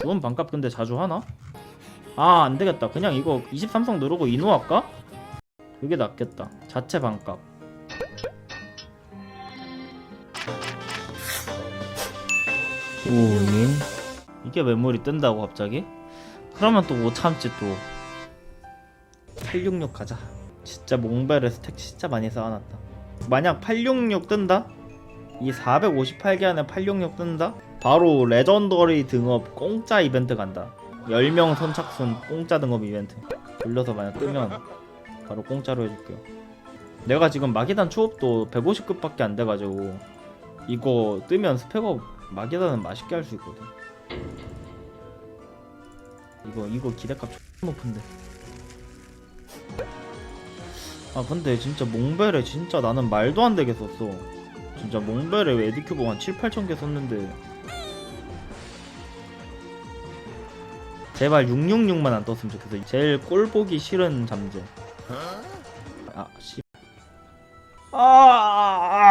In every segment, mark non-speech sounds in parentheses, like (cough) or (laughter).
주원 반값 근데 자주 하나? 아 안되겠다 그냥 이거 23성 누르고 이노 할까? 그게 낫겠다 자체 반값 오님 이게 메모리 뜬다고 갑자기? 그러면 또 못 참지 또 866 가자 진짜 몽벨의 스택 진짜 많이 쌓아놨다 만약 866 뜬다? 이 458개 안에 866 뜬다? 바로 레전더리 등업 공짜 이벤트 간다. 10명 선착순 공짜 등업 이벤트. 돌려서 만약 뜨면 바로 공짜로 해줄게요. 내가 지금 마기단 추업도 150급밖에 안 돼가지고 이거 뜨면 스펙업 마기단은 맛있게 할 수 있거든. 이거 이거 기대값 X 높은데. 아 근데 진짜 몽벨에 진짜 나는 말도 안 되게 썼어. 진짜 몽벨에 에디큐브 한 7, 8천 개 썼는데 제발 666만 안 떴으면 좋겠어 제일 꼴 보기 싫은 잠재 아 씨. 아,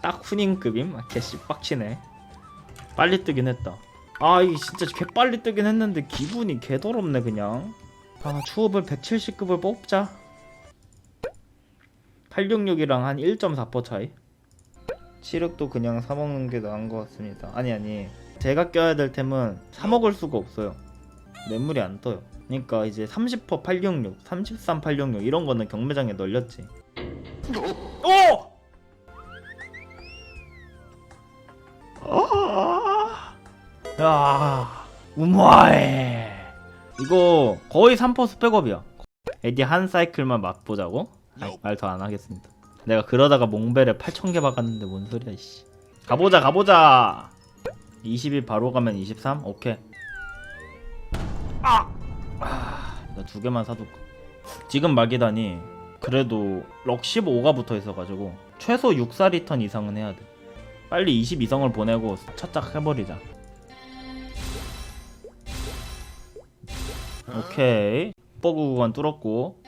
딱 후닝급임? 아, 개씨 빡치네. 빨리 뜨긴 했다. 아, 이게 진짜 개 빨리 뜨긴 했는데 기분이 개더럽네 그냥. 아, 추업을 170급을 뽑자. 866이랑 한 1.4% 차이. 치력도 그냥 사 먹는 게 나은 것 같습니다. 아니 아니. 제가 껴야 될 템은 사 먹을 수가 없어요. 매물이 안 떠요. 그러니까 이제 30% 866, 33 866 이런 거는 경매장에 널렸지. 오! 아! 야, 우마해. 이거 거의 3% 스펙업이야. 에디 한 사이클만 맛보자고? 말 더 안 하겠습니다. 내가 그러다가 몽벨에 8,000개 박았는데 뭔 소리야, 씨. 가보자, 가보자! 20일 바로 가면 23? 오케이. 아! 나두 개만 사둘까? 지금 마기단이 그래도 럭 15가 붙어 있어가지고 최소 6사 리턴 이상은 해야 돼. 빨리 22성을 보내고 차짝 해버리자. 오케이. 버그 구간 뚫었고.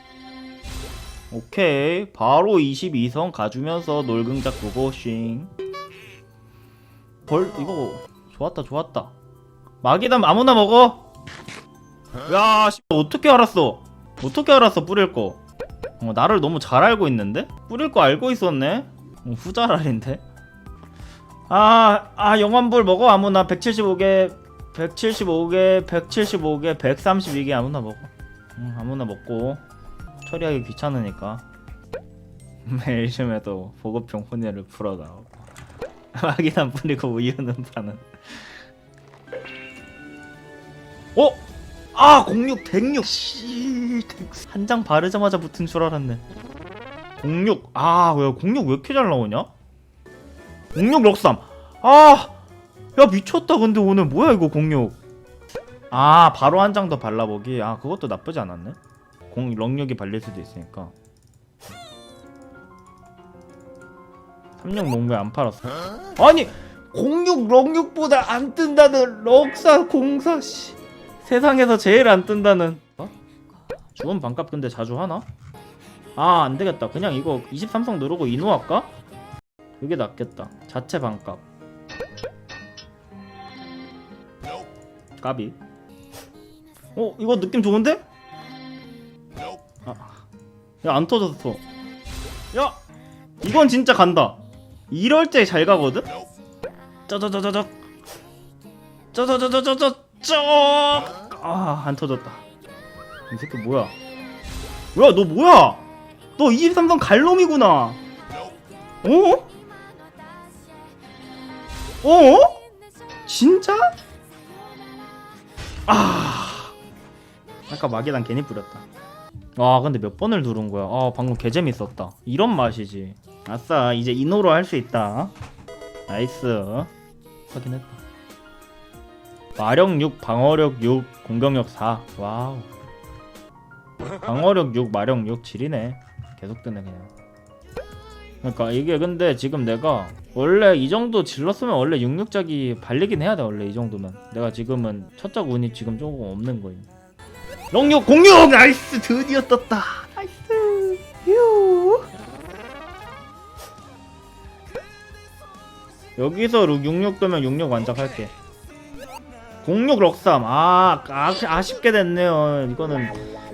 오케이. 바로 22성 가주면서 놀금작 보고 싱. 벌 이거 좋았다 좋았다. 마기단 아무나 먹어. 야, 씨, 어떻게 알았어? 어떻게 알았어 뿌릴 거? 어, 나를 너무 잘 알고 있는데? 뿌릴 거 알고 있었네? 어, 후자랄인데? 아, 아, 영환불 먹어 아무나 175개, 175개, 175개, 132개 아무나 먹어. 응, 아무나 먹고 처리하기 귀찮으니까 (laughs) 매일 심해도 보급형 혼혈을 풀어나오고 (laughs) 마기단 뿌리고 우유는 파는. 어? 아, 06, 106. 씨, 한 장 바르자마자 붙은 줄 알았네. 06. 아, 왜 06 왜 이렇게 잘 나오냐? 06 럭삼. 아, 야 미쳤다. 근데 오늘 뭐야 이거 06. 아, 바로 한 장 더 발라보기. 아, 그것도 나쁘지 않았네. 0 럭력이 발릴 수도 있으니까. 36 뭔가 안 팔았어. 아니, 06 럭력보다 안 뜬다는 럭사 공사 씨. 세상에서 제일 안 뜬다는 어? 주원 반값 근데 자주 하나? 아 안되겠다 그냥 이거 23성 누르고 이노 할까? 그게 낫겠다 자체 반값 까비 어 이거 느낌 좋은데? 아, 야안 터졌어 야 이건 진짜 간다 이럴 때 잘 가거든? 짜자자자자 짜자자자자자 아, 안 터졌다. 이 새끼 뭐야? 뭐야, 너 뭐야? 너 23성 갈놈이구나. 어? 어? 진짜? 아. 아까 마계단 괜히 뿌렸다. 아, 근데 몇 번을 누른 거야? 아, 방금 개 재밌었다. 이런 맛이지. 아싸, 이제 이노로 할 수 있다. 나이스. 확인했다. 마력 6, 방어력 6, 공격력 4. 와우. 방어력 6, 마력 6 질이네. 계속 뜨네 그냥. 그러니까 이게 근데 지금 내가 원래 이 정도 질렀으면 원래 66작이 발리긴 해야 돼 원래 이 정도면. 내가 지금은 첫작 운이 지금 조금 없는 거임. 06, 06 나이스 드디어 떴다. 나이스. 휴. 여기서 66 뜨면 66 완작할게 06 럭삼. 아, 아 아쉽게 됐네요. 이거는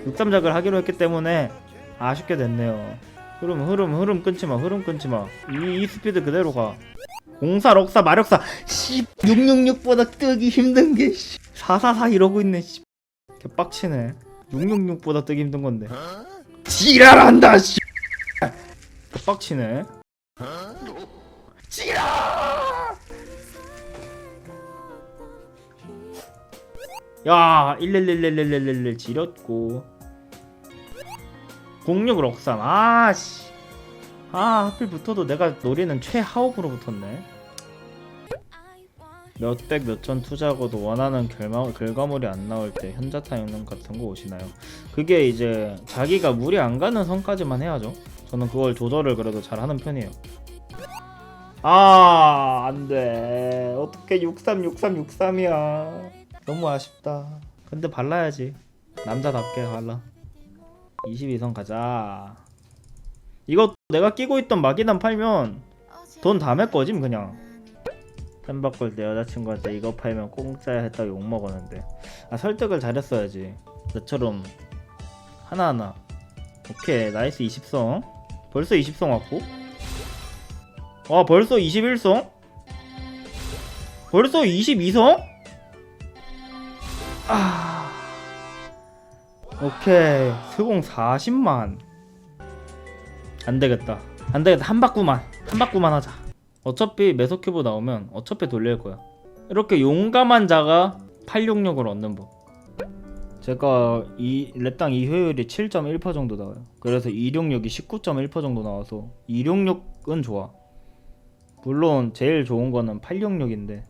63작을 하기로 했기 때문에 아쉽게 됐네요. 흐름 흐름 흐름 끊지마 흐름 끊지마. 이, 이 스피드 그대로 가. 공사 럭사 마력사. 씨 666보다 뜨기 힘든 게 씨. 444 이러고 있네 씨. 개빡치네. 666보다 뜨기 힘든 건데. 지랄한다 씨. 개빡치네 야1111111 지렸고. 06 럭삼 아 씨. 아 하필 붙어도 내가 노리는 최하업으로 붙었네. 몇백 몇천 투자하고도 원하는 결마, 결과물이 안 나올 때 현자 타임 같은 거 오시나요? 그게 이제 자기가 무리 안 가는 선까지만 해야죠. 저는 그걸 조절을 그래도 잘 하는 편이에요. 아 안 돼. 어떻게 636363이야 너무 아쉽다. 근데 발라야지. 남자답게 발라. 22선 가자. 이거 내가 끼고 있던 마기단 팔면 돈 다 메꺼짐 그냥? 템 바꿀 때 여자친구한테 이거 팔면 공짜야 했다 욕 먹었는데. 아 설득을 잘했어야지. 나처럼 하나하나. 오케이 나이스 20성. 벌써 20성 왔고. 와 벌써 21성? 벌써 22성 아. 오케이. 스공 40만. 안 되겠다. 안 되겠다. 한 바꾸만. 한 바꾸만 하자. 어차피 메소큐브 나오면 어차피 돌릴 거야. 이렇게 용감한 자가 866을 얻는 법. 제가 이 랩당 이 효율이 7.1% 정도 나와요. 그래서 266이 19.1% 정도 나와서 266은 좋아. 물론 제일 좋은 거는 866인데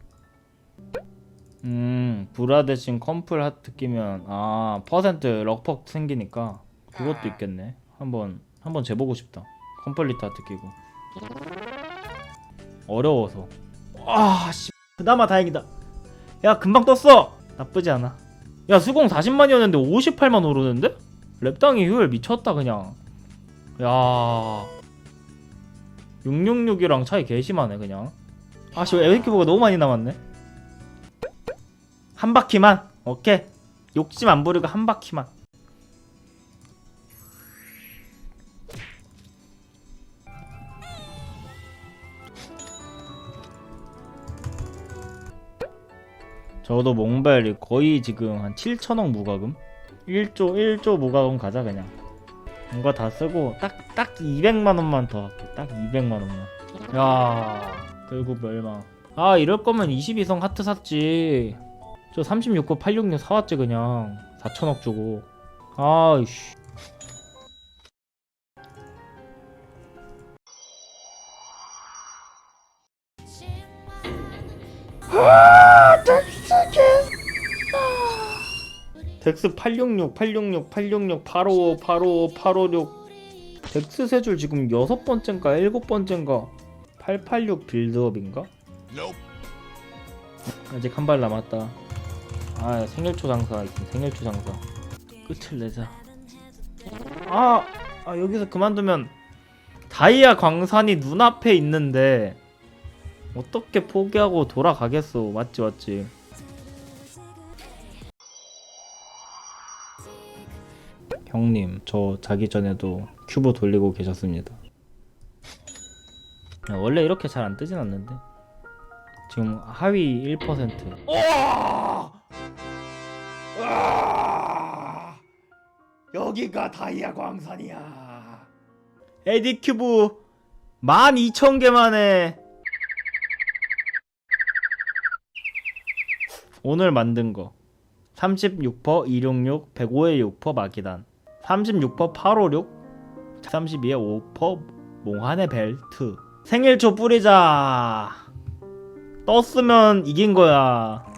음 브라 대신 컴플 하트 끼면 아 퍼센트 럭퍽 생기니까 그것도 있겠네. 한번 한번 재보고 싶다. 컴플리트 하트 끼고. 어려워서. 아씨 그나마 다행이다. 야 금방 떴어. 나쁘지 않아. 야 수공 40만이었는데 58만 오르는데? 랩당이 효율 미쳤다 그냥. 야. 666이랑 차이 개심하네 그냥. 아씨 에이큐브가 너무 많이 남았네 한 바퀴만? 오케이. 욕심 안 부리고 한 바퀴만. 저도 몽벨이 거의 지금 한 7천억 무과금? 1조 1조 무과금 가자 그냥. 이거 다 쓰고 딱딱 200만 원만 더 할게. 딱 200만 원만. 야 결국 멸망. 아 이럴 거면 22성 하트 샀지 저 36고 866 사왔지 그냥. 4천억 주고. 아이씨. 덱스 866 866 866 855 855 856 덱스 세 줄 지금 여섯 번째인가 일곱 번째인가? 886 빌드업인가? 아직 한 발 남았다 아 생일초 장사 생일초 장사. 끝을 내자. 아, 아 여기서 그만두면 다이아 광산이 눈앞에 있는데 어떻게 포기하고 돌아가겠어. 맞지 맞지? 형님 저 자기 전에도 큐브 돌리고 계셨습니다. 야, 원래 이렇게 잘 안 뜨진 않는데. 지금 하위 1%우 여기가 다이아 광산이야. 에디 큐브 12,000개만에. 오늘 만든 거. 36퍼 266 105에 6퍼 마기단. 36퍼 856 32에 5퍼 몽환의 벨트. 생일초 뿌리자. 떴으면 이긴 거야